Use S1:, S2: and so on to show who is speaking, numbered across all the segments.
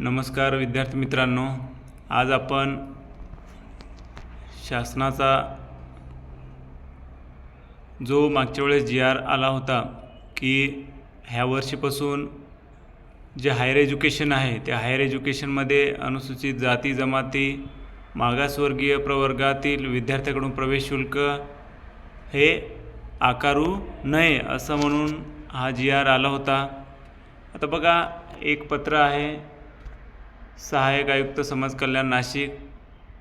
S1: नमस्कार विद्यार्थी मित्रांनो. आज आपण शासनाचा जो मागच्या वेळेस जी आर आला होता की ह्या वर्षीपासून जे हायर एज्युकेशन आहे त्या हायर एज्युकेशनमध्ये अनुसूचित जाती जमाती मागासवर्गीय प्रवर्गातील विद्यार्थ्याकडून प्रवेश शुल्क हे आकारू नये असं म्हणून हा जी आर आला होता. आता बघा एक पत्र आहे. सहाय्यक आयुक्त समाज कल्याण नाशिक.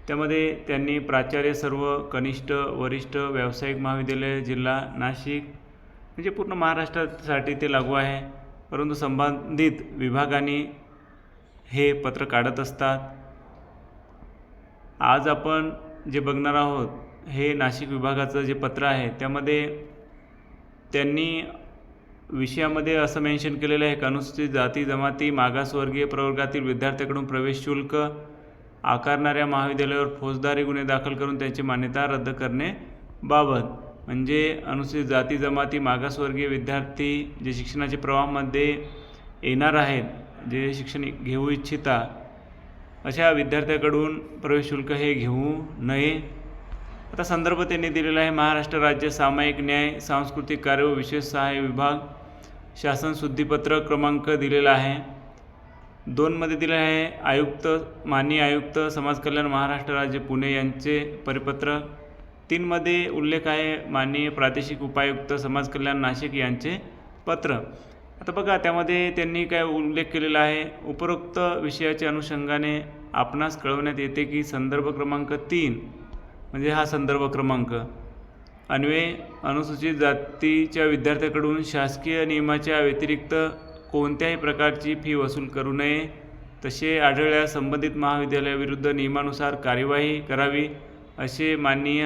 S1: त्यामध्ये त्यांनी प्राचार्य सर्व कनिष्ठ वरिष्ठ व्यावसायिक महाविद्यालय जिल्हा नाशिक म्हणजे पूर्ण महाराष्ट्रासाठी ते लागू आहे. परंतु संबंधित विभागाने हे पत्र काढत असतात. आज आपण जे बघणार आहोत हे नाशिक विभागाचं जे पत्र आहे त्यामध्ये त्यांनी विषयामध्ये असं मेन्शन केलेलं आहे की अनुसूचित जाती जमाती मागासवर्गीय प्रवर्गातील विद्यार्थ्याकडून प्रवेश शुल्क आकारणाऱ्या महाविद्यालयावर फौजदारी गुन्हे दाखल करून त्यांची मान्यता रद्द करणे बाबत म्हणजे अनुसूचित जाती जमाती मागासवर्गीय विद्यार्थी जे शिक्षणाच्या प्रवाहामध्ये येणार आहेत जे शिक्षण घेऊ इच्छिता अशा विद्यार्थ्याकडून प्रवेश शुल्क हे घेऊ नये. आता संदर्भ त्यांनी दिलेला आहे महाराष्ट्र राज्य सामायिक न्याय सांस्कृतिक कार्य व विशेष सहाय्य विभाग. शासन शुद्धीपत्र क्रमांक दिलेला आहे. दोनमध्ये दिलं आहे आयुक्त माननीय आयुक्त समाज कल्याण महाराष्ट्र राज्य पुणे यांचे परिपत्र. तीनमध्ये उल्लेख आहे माननीय प्रादेशिक उपायुक्त समाज कल्याण नाशिक यांचे पत्र. आता बघा त्यामध्ये त्यांनी काय उल्लेख केलेला आहे. उपरोक्त विषयाच्या अनुषंगाने आपणास कळवण्यात येते की संदर्भ क्रमांक तीन म्हणजे हा संदर्भ क्रमांक. अन्वे अनुसूचित जातीच्या विद्यार्थ्याकडून शासकीय नियमाच्या व्यतिरिक्त कोणत्याही प्रकारची फी वसूल करू नये. तसे आढळल्यास संबंधित महाविद्यालयाविरुद्ध नियमानुसार कार्यवाही करावी असे माननीय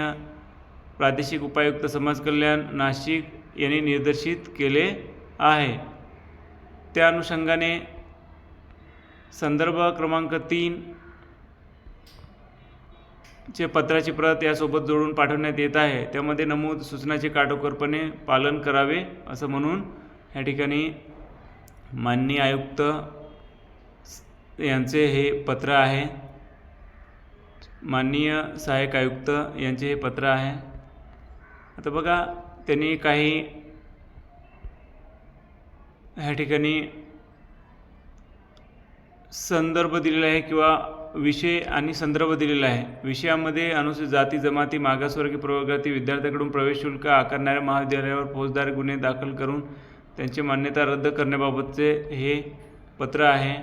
S1: प्रादेशिक उपायुक्त समाज कल्याण नाशिक यांनी निर्देशित केले आहे. त्या अनुषंगाने संदर्भ क्रमांक तीन चे पत्राची प्रत यासोबत जोडून पाठवण्यात येत आहे त्यामध्ये नमूद सूचनाचे काटोकरपणे पालन करावे असं म्हणून या ठिकाणी माननीय आयुक्त यांचे हे पत्र आहे. माननीय सहाय्यक आयुक्त यांचे हे पत्र आहे. आता बघा त्यांनी काही ह्या ठिकाणी संदर्भ दिलेला आहे किंवा विषय आणि संदर्भ दिलेला आहे. विषयामध्ये अनुसूचित जाती जमाती मागासवर्गीय प्रवर्गातील विद्यार्थ्याकडून प्रवेश शुल्क आकारणाऱ्या महाविद्यालयावर फौजदार गुन्हे दाखल करून त्यांची मान्यता रद्द करण्याबाबतचे हे पत्र आहे.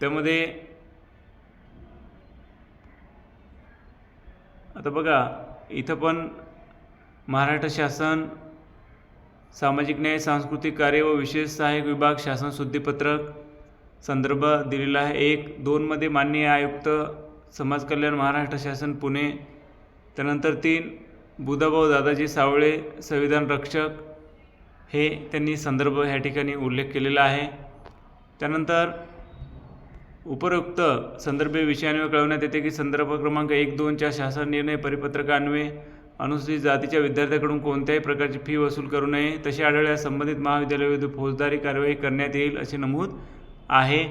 S1: त्यामध्ये आता बघा इथं पण महाराष्ट्र शासन सामाजिक न्याय सांस्कृतिक कार्य व विशेष सहाय्यक विभाग शासन शुद्धीपत्रक संदर्भ दिलेला आहे. एक दोनमध्ये माननीय आयुक्त समाज कल्याण महाराष्ट्र शासन पुणे. त्यानंतर तीन बुधाभाऊ दादाजी सावळे संविधान रक्षक. हे त्यांनी संदर्भ ह्या ठिकाणी उल्लेख केलेला आहे. त्यानंतर उपरोक्त संदर्भे विषयांवर कळवण्यात येते की संदर्भ क्रमांक एक दोनच्या शासन निर्णय परिपत्रकान्वये अनुसूचित जातीच्या विद्यार्थ्याकडून कोणत्याही प्रकारची फी वसूल करू नये. तसे आढळल्यास संबंधित महाविद्यालयाविरुद्ध फौजदारी कारवाई करण्यात येईल असे नमूद आहे.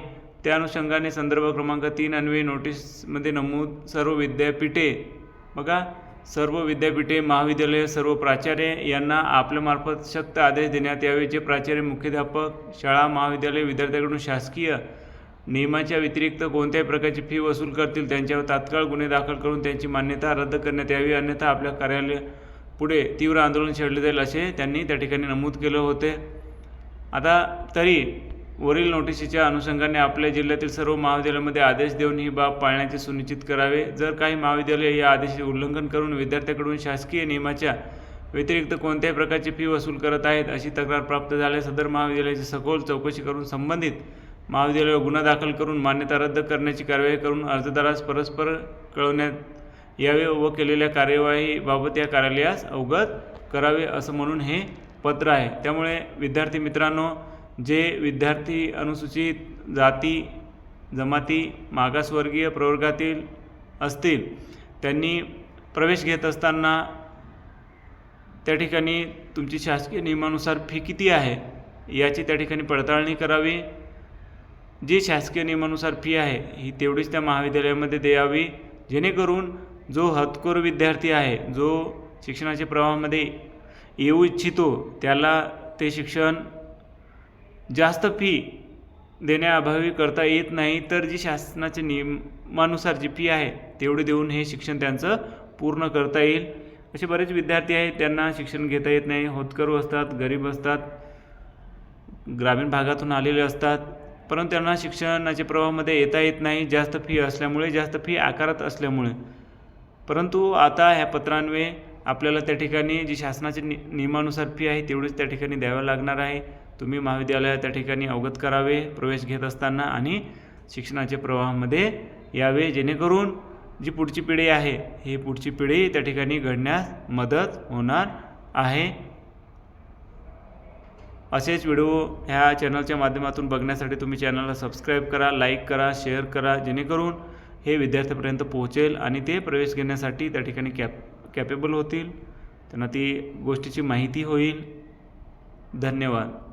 S1: त्या अनुषंगाने संदर्भ क्रमांक तीन अन्वये नोटीसमध्ये नमूद सर्व विद्यापीठे बघा सर्व विद्यापीठे महाविद्यालये सर्व प्राचार्य यांना आपल्यामार्फत सक्त आदेश देण्यात यावे. जे प्राचार्य मुख्याध्यापक शाळा महाविद्यालय विद्यार्थ्याकडून शासकीय नियमाच्या व्यतिरिक्त कोणत्याही प्रकारची फी वसूल करतील त्यांच्यावर तात्काळ गुन्हे दाखल करून त्यांची मान्यता रद्द करण्यात यावी. अन्यथा आपल्या कार्यालय पुढे तीव्र आंदोलन छेडले जाईल असे त्यांनी त्या ठिकाणी नमूद केलं होते. आता तरी वरील नोटिशीच्या अनुषंगाने आपल्या जिल्ह्यातील सर्व महाविद्यालयामध्ये आदेश देऊन ही बाब पाळण्याचे सुनिश्चित करावे. जर काही महाविद्यालय या आदेशाचे उल्लंघन करून विद्यार्थ्याकडून शासकीय नियमाच्या व्यतिरिक्त कोणत्याही प्रकारची फी वसूल करत आहेत अशी तक्रार प्राप्त झाल्यास सदर महाविद्यालयाची सखोल चौकशी करून संबंधित महाविद्यालयावर गुन्हा दाखल करून मान्यता रद्द करण्याची कारवाई करून अर्जदारास परस्पर कळवण्यात यावे व केलेल्या कार्यवाहीबाबत या कार्यालयास अवगत करावे असं म्हणून हे पत्र आहे. त्यामुळे विद्यार्थी मित्रांनो जे विद्यार्थी अनुसूचित जाती जमाती मागासवर्गीय प्रवर्गातील असतील त्यांनी प्रवेश घेत असताना त्या ठिकाणी तुमची शासकीय नियमानुसार फी किती आहे याची त्या ठिकाणी पडताळणी करावी. जी शासकीय नियमानुसार फी आहे ही तेवढीच त्या महाविद्यालयामध्ये द्यावी जेणेकरून जो हतकोर विद्यार्थी आहे जो शिक्षणाच्या प्रवाहामध्ये येऊ इच्छितो त्याला ते शिक्षण जास्त फी देण्याअभावी करता येत नाही तर जी शासनाच्या नियमानुसार जी फी आहे तेवढी देऊन हे शिक्षण त्यांचं पूर्ण करता येईल. असे बरेच विद्यार्थी आहेत त्यांना शिक्षण घेता येत नाही. होतकरू असतात गरीब असतात ग्रामीण भागातून आलेले असतात परंतु त्यांना शिक्षणाच्या प्रवाहामध्ये येता येत नाही. जास्त फी असल्यामुळे जास्त फी आकारत असल्यामुळे. परंतु आता ह्या पत्रान्वये आपल्याला त्या ठिकाणी जी शासनाच्या नि नियमानुसार फी आहे तेवढीच त्या ठिकाणी द्यावं लागणार आहे. तुम्ही महाविद्यालयात त्या ठिकाणी अवगत करावे प्रवेश घेत असताना आणि शिक्षणाच्या प्रवाहामध्ये यावे जेणेकरून जी पुढची पिढी आहे ही पुढची पिढी त्या ठिकाणी घडण्यास मदत होणार आहे. असेच व्हिडिओ ह्या चॅनलच्या माध्यमातून बघण्यासाठी तुम्ही चॅनलला सबस्क्राईब करा लाईक करा शेअर करा जेणेकरून हे विद्यार्थ्यापर्यंत पोहोचेल आणि ते प्रवेश घेण्यासाठी त्या ठिकाणी कॅप कॅपेबल होतील. त्यांना ती गोष्टीची माहिती होईल. धन्यवाद.